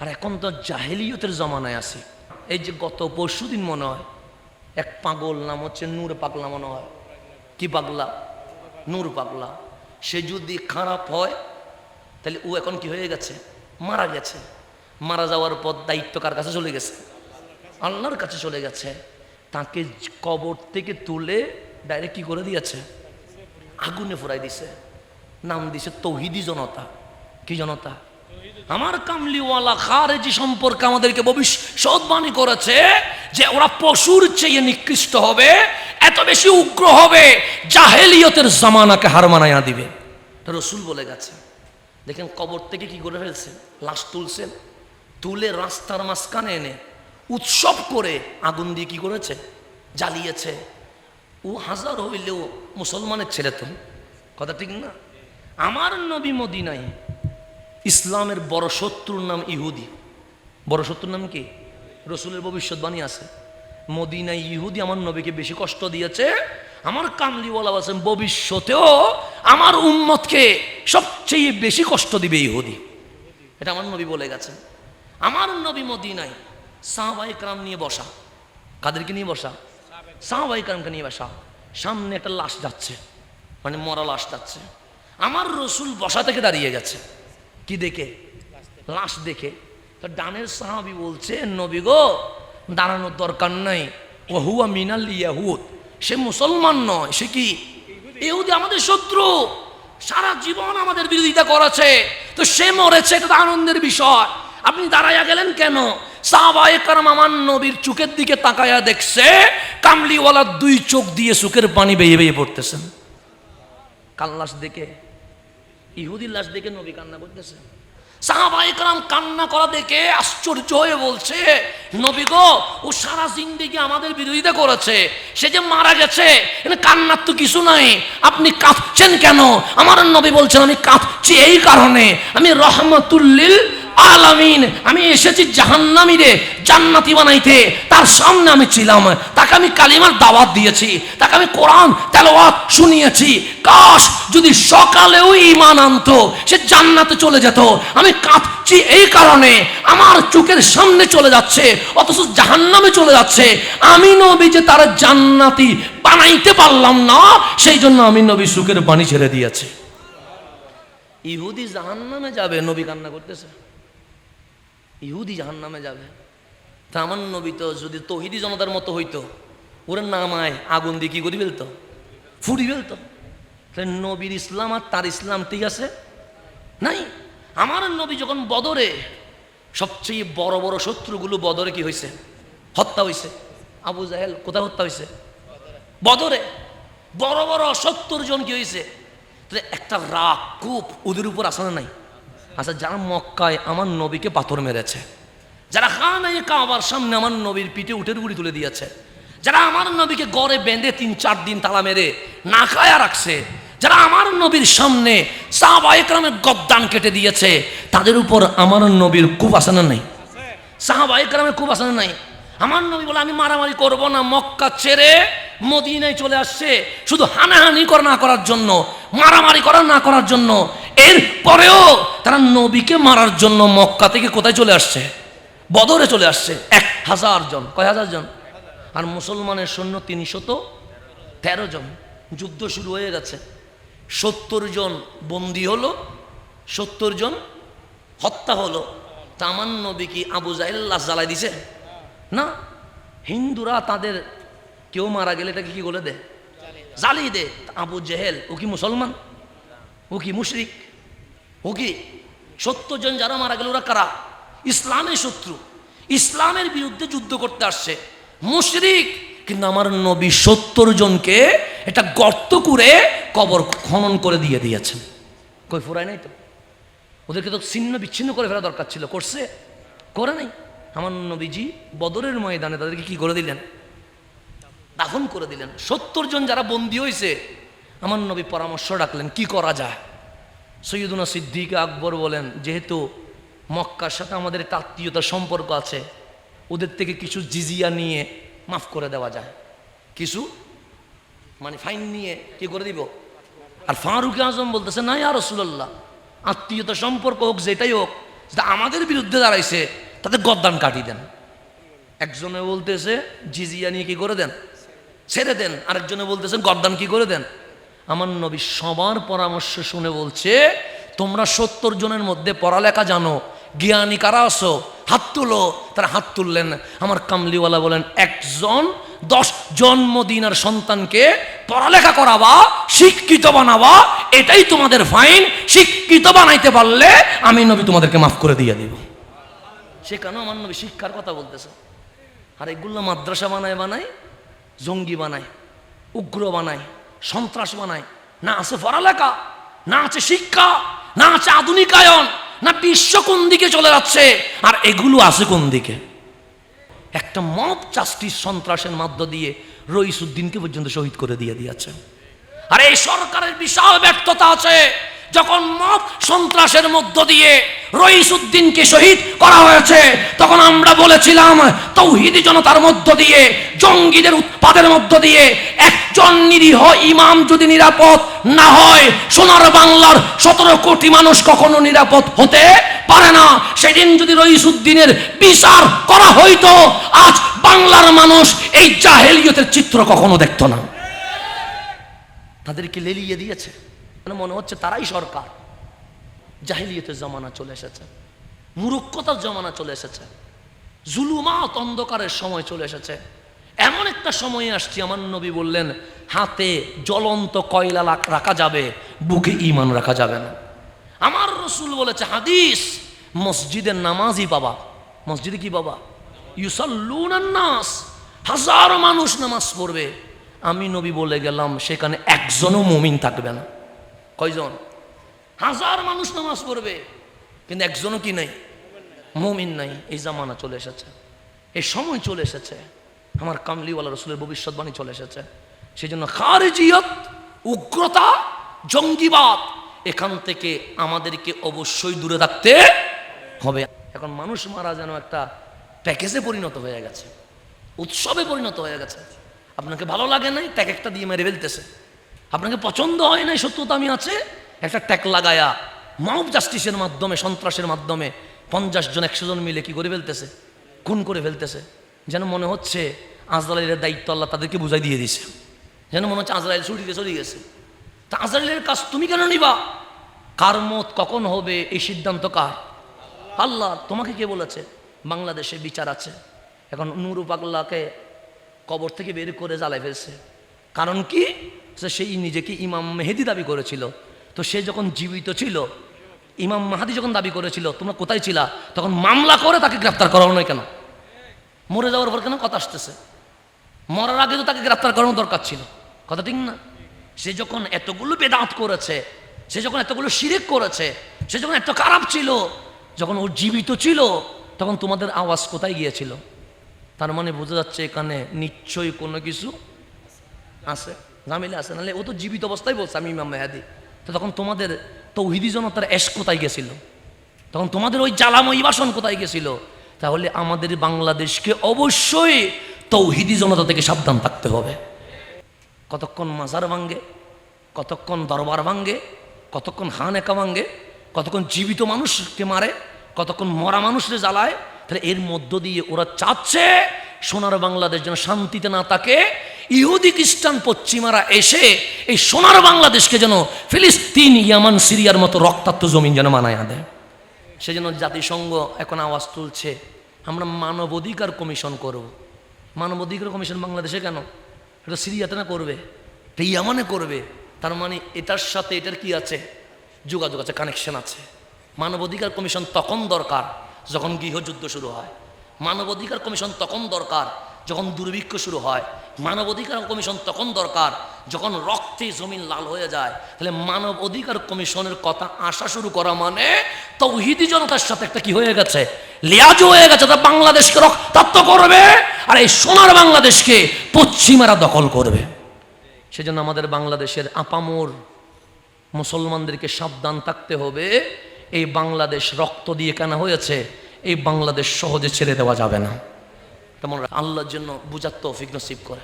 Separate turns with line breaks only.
আর এখন তো জাহেলিয়তের জমানায় আছে। এই যে গত পরশু দিন মনে হয়, এক পাগল নাম হচ্ছে নূর পাগলা মনে হয়। কি পাগলা? নূর পাগলা। সে যদি খারাপ হয়, তাহলে ও এখন কি হয়ে গেছে? মারা গেছে। মারা যাওয়ার পর দায়িত্ব কার কাছে চলে গেছে? আল্লাহর কাছে চলে গেছে। তাকে কবর থেকে তুলে ডাইরেক্ট কি করে দিয়েছে? আগুনে ফুরাই দিছে নাম দিছে তৌহিদি জনতা। কি জনতা? আমার কামলিওয়ালা খারেজি সম্পর্কে আমাদেরকে ভবিষ্যৎবাণী করেছে যে ওরা পশুর চেয়ে নিকৃষ্ট হবে, এত বেশি উগ্র হবে, জাহেলিয়তের জামানাকে হার মানাইয়া দিবে। রসুল বলে গেছে। দেখেন কবর থেকে কি করে ফেলছে লাশ তুলছেন। তুলে রাস্তার মাঝখানে এনে উৎসব করে আগুন দিয়ে কি করেছে? জ্বালিয়েছে। ও হাজার হইলেও মুসলমানের ছেলে তো। কথা ঠিক না? আমার নবী মদিনায় ইসলামের বড় শত্রুর নাম ইহুদি। বড় শত্রুর নাম কি? রসুলের ভবিষ্যৎবাণী আছে। মদিনায় ইহুদি আমার নবীকে বেশি কষ্ট দিয়েছে। আমার কামলিওয়ালা আছেন। ভবিষ্যতেও আমার উম্মতকে সবচেয়ে বেশি কষ্ট দিবে ইহুদি। এটা আমার নবী বলে গেছেন। আমার নবী মদিনায় সাহবাই ক্রাম নিয়ে বসা। কাদেরকে নিয়ে বসা? সাহবাই ক্রামকে নিয়ে বসা। সামনে একটা লাশ যাচ্ছে। মানে মরা লাশ যাচ্ছে। আমার রসুল বসা থেকে দাঁড়িয়ে গেছে। কি দেখে? লাশ দেখে। তো ডানের সাহাবি বলছে, নবী গো, দাঁড়ানোর দরকার নাই। ওহুয়া মিনাল ইয়াহুদ। সে মুসলমান নয়, সে কি? ইহুদি আমাদের শত্রু। সারা জীবন আমাদের বিরোধিতা করেছে। তো সে মরেছে, এটা আনন্দের বিষয়। আপনি দাঁড়াইয়া গেলেন কেন? সাহাবায়ে কারাম আমার নবীর চোখের দিকে তাকায়া দেখছে, কামলিওয়ালা দুই চোখ দিয়ে চোখের পানি বেয়ে বেয়ে পড়তেছেন। কাল লাশ দেখে ইহুদির লাশ দেখে নবী কান্না করতেছে। সাহাবাইকরাম কান্না করা দেখে আশ্চর্য হয়ে বলছে, নবী গো, ও সারা জিন্দিগি আমাদের বিরোধিতা করেছে, সে যে মারা গেছে কান্নার তো কিছু নাই, আপনি কাঁদছেন কেন? আমার নবী বলছেন, আমি কাঁদছি এই কারণে, আমি রহমতুল্লিল আলামিন, আমি এসেছি জাহান্নামীরে জান্নাতি বানাইতে, তার সামনে আমি ছিলাম। তাকে আমি কালিমার দাওয়াত দিয়েছি, তাকে আমি কোরআন তেলাওয়াত শুনিয়েছি। কাশ, যদি সকালেও ইমান আনতো, সে জান্নাতে চলে যেত। আমি কাঁদছি এই কারণে, আমার চোখের সামনে চলে যাচ্ছে, অথচ জাহান্নামে চলে যাচ্ছে। আমি নবী যে তার জান্নাতি বানাইতে পারলাম না, সেই জন্য আমি নবী সুখের বাণী ছেড়ে দিয়েছি। ইহুদি জাহান্নামে যাবে, নবী কান্না করতেছে। ইহুদি জাহান নামে যাবে। তা আমার নবী তো যদি তহিদি জনতার মতো হইতো, ওরা নামায় আগুন দিয়ে কি করি ফেলতো? ফুরি ফেলতো। নবীর ইসলাম আর তার ইসলাম ঠিক আছে? নাই। আমার নবী যখন বদরে, সবচেয়ে বড় বড় শত্রুগুলো বদরে কি হয়েছে হত্যা হয়েছে আবু জাহেল কোথায় হত্যা হয়েছে বদরে। বড় বড় সত্তর জন কি হয়েছে একটা রাগ কূপ ওদের উপর আসলে নাই? আচ্ছা যারা মক্কায় আমার নবীকে পাথর মেরেছে যারা খান কাবার সামনে আমার নবীর পিঠে উঠের গুড়ি তুলে দিয়েছে, যারা আমার নবীকে গড়ে বেঁধে তিন চার দিন তালা মেরে না খায়া রাখছে, যারা আমার নবীর সামনে সাহাবাইকরামের গদ্দান কেটে দিয়েছে, তাদের উপর আমার নবীর খুব আসানা নেই। সাহাবাইকরামের খুব আসানা নাই। আমার নবী বলে, আমি মারামারি করব না, মক্কা ছেড়ে মদিনায় চলে আসছে। শুধু হানাহানি করা না করার জন্য, মারামারি করা না করার জন্য। এর পরেও তারা নবীকে মারার জন্য মক্কা থেকে কোথায় চলে আসছে? বদরে চলে আসছে। এক হাজার জন। কয় হাজার জন? আর মুসলমানের সৈন্য তিনশত তেরো জন। যুদ্ধ শুরু হয়ে গেছে। সত্তর জন বন্দী হলো, সত্তর জন হত্যা হলো। তা আমার নবী কি আবু জাহেল জ্বালাই দিছে। না, হিন্দুরা তাদের কেউ মারা গেলে এটাকে কি বলে দে? জ্বালিয়ে দে। আবু জেহেল, ও কি মুসলমান? ও কি মুশরিক? ও কি সত্তর জন যারা মারা গেল, ওরা কারা? ইসলামের শত্রু। ইসলামের বিরুদ্ধে যুদ্ধ করতে আসছে। মুশরিক, কিন্তু আমার নবী সত্তর জনকে এটা গর্ত করে কবর খনন করে দিয়ে দিয়েছেন। কই ফুরায় নাই তো? ওদেরকে তো ছিন্ন বিচ্ছিন্ন করে ফেলা দরকার ছিল। করছে? করে নাই। আমার নবীজি বদরের ময়দানে তাদেরকে কি করে দিলেন? দাফন করে দিলেন। সত্তর জন যারা বন্দী হয়েছে আমার নবী পরামর্শ রাখলেন, কি করা যায়? সৈয়দুনা সিদ্দিক আকবর বলেন, যেহেতু মক্কার সাথে আমাদের একটা আত্মীয়তার সম্পর্ক আছে। ওদের থেকে কিছু জিজিয়া নিয়ে মাফ করে দেওয়া যায়। কিছু? মানে ফাইন নিয়ে কি করে দিব? আর ফারুক আজম বলতেছে, না আর রসুল্লাহ আত্মীয়তা সম্পর্ক হোক, যেটাই হোক যেটা আমাদের বিরুদ্ধে দাঁড়াইছে, তাদের গদ্দান কাটিয়ে দেন। একজনে বলতেছে, জিজিয়া নিয়ে কি করে দেন? ছেড়ে দেন। আরেকজনে বলতেছেন গদ্দান কি করে দেন? আমার নবী সবার পরামর্শ শুনে বলছে, তোমরা সত্তর জনের মধ্যে পড়ালেখা জানো জ্ঞানী কারা আসো হাত তুলো। তারা হাত তুললেন। আমার কামলিওয়ালা বলেন, একজন, দশ জন্মদিনের সন্তানকে পড়ালেখা করাবা, শিক্ষিত বানাবা, এটাই তোমাদের ফাইন শিক্ষিত বানাইতে পারলে আমি নবী তোমাদেরকে মাফ করে দিয়ে দিব। সেখানেও আমার নবী শিক্ষার কথা বলতেছে? আর এগুলো মাদ্রাসা বানায় বানায়, জঙ্গি বানায়, উগ্র বানায়, সন্ত্রাস বানায়। না আছে পড়ালেখা, না আছে শিক্ষা, না আছে আধুনিকায়ন। না বিশ্ব কোন দিকে চলে যাচ্ছে? আর এগুলো আছে কোন দিকে? একটা মব চাষটির সন্ত্রাসের মধ্য দিয়ে রইসুদ্দিনকে পর্যন্ত শহীদ করে দিয়ে দিয়েছে। আর এই সরকারের বিশাল ব্যর্থতা আছে। যখন মব সন্ত্রাসের মধ্য দিয়ে রইসুদ্দিনকে শহীদ করা হয়েছে, তখন আমরা বলেছিলাম, তৌহিদি জনতার মধ্য দিয়ে, জঙ্গিদের উৎপাদের মধ্য দিয়ে একজন নিরীহ ইমাম যদি নিরাপদ না হয়, সোনার বাংলার সতেরো কোটি মানুষ কখনো নিরাপদ হতে পারে না। সেদিন যদি রইসুদ্দিনের বিচার করা হইতো, আজ বাংলার মানুষ এই জাহেলিয়তের চিত্র কখনো দেখতো না। তাদেরকে লেলিয়ে দিয়েছে। মানে মনে হচ্ছে তারাই সরকার। জাহিলিয়তের জমানা চলে এসেছে। মূর্খতার জমানা চলে এসেছে। জুলুমাত অন্ধকারের সময় চলে এসেছে। এমন একটা সময় আসছি, আমার নবী বললেন, হাতে জ্বলন্ত কয়লা রাখা যাবে, বুকে ইমান রাখা যাবে না। আমার রসুল বলেছে, হাদিস মসজিদের নামাজই বাবা। মসজিদে কি বাবা? নাস। হাজারো মানুষ নামাজ পড়বে। আমি নবী বলে গেলাম, সেখানে একজনও মুমিন থাকবে না। কয়জন? হাজার মানুষ নামাজ পড়বে। কিন্তু একজনও কি নাই? মুমিন নাই। এই জামানা চলে এসেছে। এই সময় চলে এসেছে। আমার কামলিওয়ালা রসুলের ভবিষ্যৎবাণী চলে এসেছে। সেই জন্য খারিজিয়ত উগ্রতা জঙ্গিবাদ এখান থেকে আমাদেরকে অবশ্যই দূরে থাকতে হবে। এখন মানুষ মারা যেন একটা প্যাকেজে পরিণত হয়ে গেছে উৎসবে পরিণত হয়ে গেছে। আপনাকে ভালো লাগে নাই? একটা দিয়ে মেরে ফেলতেছে। আপনাকে পছন্দ হয় নাই সত্যতা আমি আছে? একটা ট্যাক লাগায়া মাউব জাস্টিসের মাধ্যমে, সন্ত্রাসের মাধ্যমে পঞ্চাশ জন, একশো জন মিলে কি করে ফেলতেছে? খুন করে ফেলতেছে। যেন মনে হচ্ছে আজরাইলের দায়িত্ব আল্লাহ তাদেরকে বুঝাই দিয়ে দিছে যেন মনে হচ্ছে আজরাইল ছুটিতে চলে গেছে। তা আজরাইলের কাজ তুমি কেন নিবা? কার মত কখন হবে? এই সিদ্ধান্ত কার? আল্লাহ তোমাকে কে বলেছে? বাংলাদেশে বিচার আছে। এখন নুরু পাগলাকে কবর থেকে বের করে জ্বালাই ফেলছে। কারণ কি? সেই নিজেকে ইমাম মেহেদি দাবি করেছিল। তো সে যখন জীবিত ছিল, ইমাম মাহাদি যখন দাবি করেছিল, তোমরা কোথায় ছিলা? তখন মামলা করে তাকে গ্রেপ্তার করানো নয় কেন? মরে যাওয়ার পর কেন কথা আসতেছে? মরার আগে তো তাকে গ্রেপ্তার করানো দরকার ছিল। কথা ঠিক না? সে যখন এতগুলো বেদাঁত করেছে, সে যখন এতগুলো শিরেক করেছে, সে যখন এত খারাপ ছিল, যখন ও জীবিত ছিল, তখন তোমাদের আওয়াজ কোথায় গিয়েছিল? তার মানে বোঝা যাচ্ছে এখানে নিশ্চয়ই কোনো কিছু আছে। ঝামেলা আছে, নাহলে ও তো জীবিত অবস্থায় বলছে আমি ইমাম মেহাদি। তো তখন তোমাদের তৌহিদি জনতার এস কোথায় গেছিল? তখন তোমাদের ওই জ্বালাময়ী বাসন কোথায় গেছিল? তাহলে আমাদের বাংলাদেশকে অবশ্যই তৌহিদি জনতা থেকে সাবধান থাকতে হবে। কতক্ষণ মাজার ভাঙ্গে, কতক্ষণ দরবার ভাঙ্গে, কতক্ষণ হান একা ভাঙ্গে, কতক্ষণ জীবিত মানুষকে মারে, কতক্ষণ মরা মানুষকে জ্বালায়, তাহলে এর মধ্য দিয়ে ওরা চাচ্ছে সোনার বাংলাদেশ যেন শান্তিতে না থাকে ইহুদি খ্রিস্টান পশ্চিমারা এসে এই সোনার বাংলাদেশকে যেন ফিলিস্তিন, ইয়ামান, সিরিয়ার মতো রক্তাক্ত জমিন যেন মানায় দেয়। সেজন্য জাতিসংঘ এখন আওয়াজ তুলছে, আমরা মানবাধিকার কমিশন করব। মানব অধিকার কমিশন বাংলাদেশে কেন? এটা সিরিয়াতে না করবে? এটা ইয়ামানে করবে? তার মানে এটার সাথে এটার কি আছে? যোগাযোগ আছে কানেকশন আছে। মানবাধিকার কমিশন তখন দরকার, যখন গৃহযুদ্ধ শুরু হয়। মানবাধিকার কমিশন তখন দরকার যখন দুর্ভিক্ষ শুরু হয় মানব অধিকার কমিশন তখন দরকার, যখন রক্তে জমিন লাল হয়ে যায়, তাহলে মানব অধিকার কমিশনের কথা আসা শুরু করা মানে তৌহিদি জনতার সাথে একটা কি হয়ে গেছে? লিয়াজু হয়ে গেছে তা বাংলাদেশকে রক্তাক্ত করবে আর এই সোনার বাংলাদেশকে পশ্চিমারা দখল করবে। সেজন্য আমাদের বাংলাদেশের আপামোর মুসলমানদেরকে সাবধান থাকতে হবে, এই বাংলাদেশ রক্ত দিয়ে কেনা হয়েছে, এই বাংলাদেশ সহজে ছেড়ে দেওয়া যাবে না। তেমন আল্লাহর জন্য বুঝার তৌফিক নসিব করে